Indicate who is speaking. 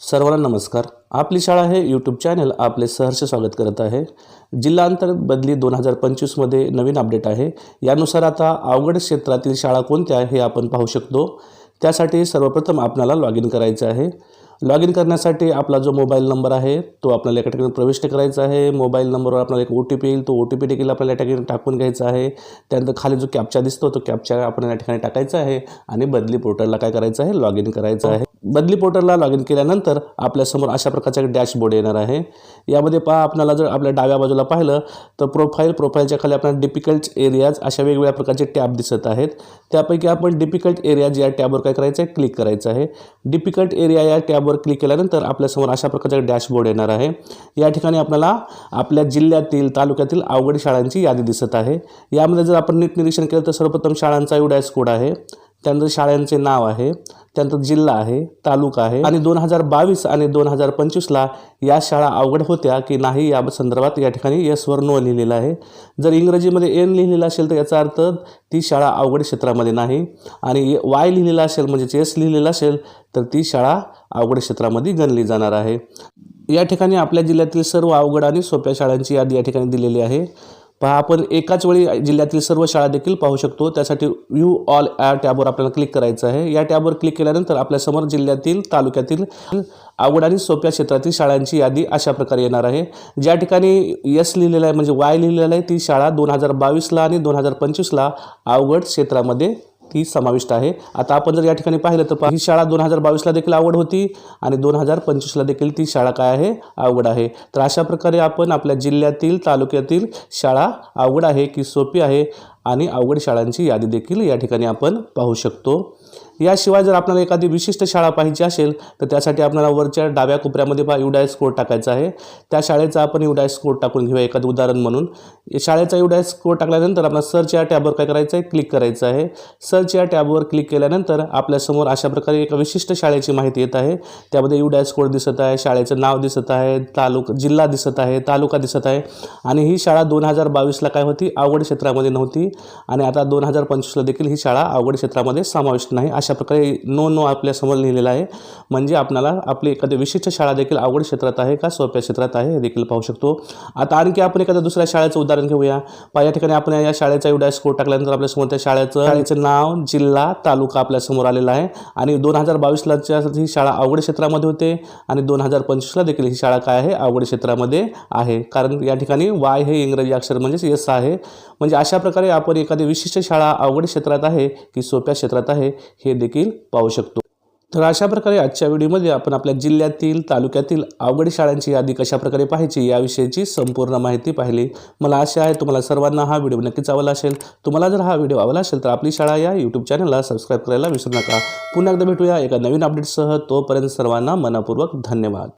Speaker 1: सर्वांना नमस्कार. आपली शाळा हे यूट्यूब चॅनल आपले सहर्ष स्वागत करत आहे. जिल्हा अंतर्गत बदली दोन हजार पंचवीसमध्ये नवीन अपडेट आहे. यानुसार आता अवघड क्षेत्रातील शाळा कोणत्या हे आपण पाहू शकतो. त्यासाठी सर्वप्रथम आपल्याला लॉग इन करायचं आहे. लॉग इन करण्यासाठी आपला जो मोबाईल नंबर आहे तो आपल्याला एका ठिकाणी प्रविष्ट करायचा आहे. मोबाईल नंबरवर आपल्याला एक ओ टी पी येईल. तो ओ टी पी देखील आपल्याला या ठिकाणी टाकून घ्यायचा आहे. त्यानंतर खाली जो कॅप्चा दिसतो तो कॅप्चा आपण या ठिकाणी टाकायचा आहे. आणि बदली पोर्टलला काय करायचं आहे? लॉग इन करायचं आहे. बदली पोर्टलला लॉग इन केल्यानंतर आपल्यासमोर अशा प्रकारचा एक डॅशबोर्ड येणार आहे. यामध्ये पहा आपल्याला जर आपल्या डाव्या बाजूला पाहिलं तर प्रोफाईल प्रोफाईलच्या खाली आपल्याला डिफिकल्ट एरियाज अशा वेगवेगळ्या प्रकारचे टॅब दिसत आहेत. त्यापैकी आपण डिफिकल्ट एरियाज या टॅबवर काय करायचं आहे? क्लिक करायचं आहे. डिफिकल्ट एरिया या टॅबवर क्लिक केल्यानंतर आपल्यासमोर अशा प्रकारचा एक डॅशबोर्ड येणार आहे. या ठिकाणी आपल्याला आपल्या जिल्ह्यातील तालुक्यातील अवघड शाळांची यादी दिसत आहे. यामध्ये जर आपण नीट निरीक्षण केलं तर सर्वप्रथम शाळांचा युडायस कोड आहे. त्यानंतर शाळांचे नाव आहे त्यानंतर जिल्हा आहे तालुका आहे. आणि दोन हजार बावीस आणि दोन हजार पंचवीसला या शाळा अवघड होत्या की नाही या संदर्भात या ठिकाणी यसवर नो लिहिलेलं आहे. जर इंग्रजीमध्ये एन लिहिलेलं असेल तर याचा अर्थ ती शाळा अवघड क्षेत्रामध्ये नाही आणि वाय लिहिलेला असेल म्हणजेच एस लिहिलेलं असेल तर ती शाळा अवघड क्षेत्रामध्ये गणली जाणार आहे. या ठिकाणी आपल्या जिल्ह्यातील सर्व अवघड आणि सोप्या शाळांची यादी या ठिकाणी दिलेली आहे. पहा आपण एकाच वेळी जिल्ह्यातील सर्व शाळा देखील पाहू शकतो. त्यासाठी व्ह्यू ऑल या टॅबवर आपल्याला क्लिक करायचं आहे. या टॅबवर क्लिक केल्यानंतर आपल्यासमोर जिल्ह्यातील तालुक्यातील आवड आणि सोप्या क्षेत्रातील शाळांची यादी अशा प्रकारे येणार आहे. ज्या ठिकाणी यस लिहिलेलं आहे म्हणजे वाय लिहिलेलं आहे ती शाळा दोन हजार बावीसला आणि दोन हजार पंचवीसला अवघड क्षेत्रामध्ये ती समाविष्ट आहे. आता आपण जर या ठिकाणी पाहिलं तर ही शाळा दोन हजार बावीसला देखील आवड होती आणि दोन हजार पंचवीसला देखील ती शाळा काय आहे? आवड आहे. तर अशा प्रकारे आपण आपल्या जिल्ह्यातील तालुक्यातील शाळा आवड आहे की सोपी आहे आणि अवघड शाळांची यादी देखील या ठिकाणी आपण पाहू शकतो. याशिवाय जर आपल्याला एखादी विशिष्ट शाळा पाहिजे असेल तर त्यासाठी आपल्याला वरच्या डाव्या कोपऱ्यामध्ये पहा युडायस कोड टाकायचा आहे. त्या शाळेचा आपण युडायस कोड टाकून घेऊया एखादं उदाहरण म्हणून. शाळेचा युडायस कोड टाकल्यानंतर आपल्याला सर्च या टॅबवर काय करायचं आहे क्लिक करायचं आहे. सर्च या टॅबवर क्लिक केल्यानंतर आपल्यासमोर अशा प्रकारे एका विशिष्ट शाळेची माहिती येत आहे. त्यामध्ये युडायस कोड दिसत आहे शाळेचं नाव दिसत आहे तालुक जिल्हा दिसत आहे तालुका दिसत आहे. आणि ही शाळा दोन हजार बावीसला काय होती? आवड क्षेत्रामध्ये नव्हती. आणि आता दोन हजार पंचवीसला देखील ही शाळा आवड क्षेत्रामध्ये समाविष्ट नाही. अशा प्रकारे नो नो आपल्यासमोर लिहिलेलं आहे. म्हणजे आपल्याला आपली एखादी विशिष्ट शाळा देखील आवड क्षेत्रात आहे का सोप्या क्षेत्रात आहे हे देखील पाहू शकतो. आता आणखी आपण एखाद्या दुसऱ्या शाळेचं उदाहरण घेऊया. पहा या ठिकाणी आपण या शाळेचा एवढा स्कोर टाकल्यानंतर आपल्यासमोर त्या शाळेचं शाळेचं नाव जिल्हा तालुका आपल्यासमोर आलेला आहे. आणि दोन हजार बावीसलाच्या ही शाळा आवड क्षेत्रामध्ये होते आणि दोन हजार पंचवीसला देखील ही शाळा काय आहे? आवड क्षेत्रामध्ये आहे. कारण या ठिकाणी वाय हे इंग्रजी अक्षर म्हणजेच यस आहे. म्हणजे अशा प्रकारे आपण एखादी विशिष्ट शाळा आवड क्षेत्रात आहे की सोप्या क्षेत्रात आहे हे देखील पाहू शकतो. तर अशा प्रकारे आजच्या व्हिडिओमध्ये आपण आपल्या जिल्ह्यातील तालुक्यातील अवघड शाळांची यादी कशाप्रकारे पाहायची याविषयीची संपूर्ण माहिती पाहिली. मला आशा आहे तुम्हाला सर्वांना हा व्हिडिओ नक्कीच आवडला असेल. तुम्हाला जर हा व्हिडिओ आवडला असेल तर आपली शाळा या यूट्यूब चॅनलला सबस्क्राईब करायला विसरू नका. पुन्हा एकदा भेटूया एका नवीन अपडेटसह तोपर्यंत सर्वांना मनापूर्वक धन्यवाद.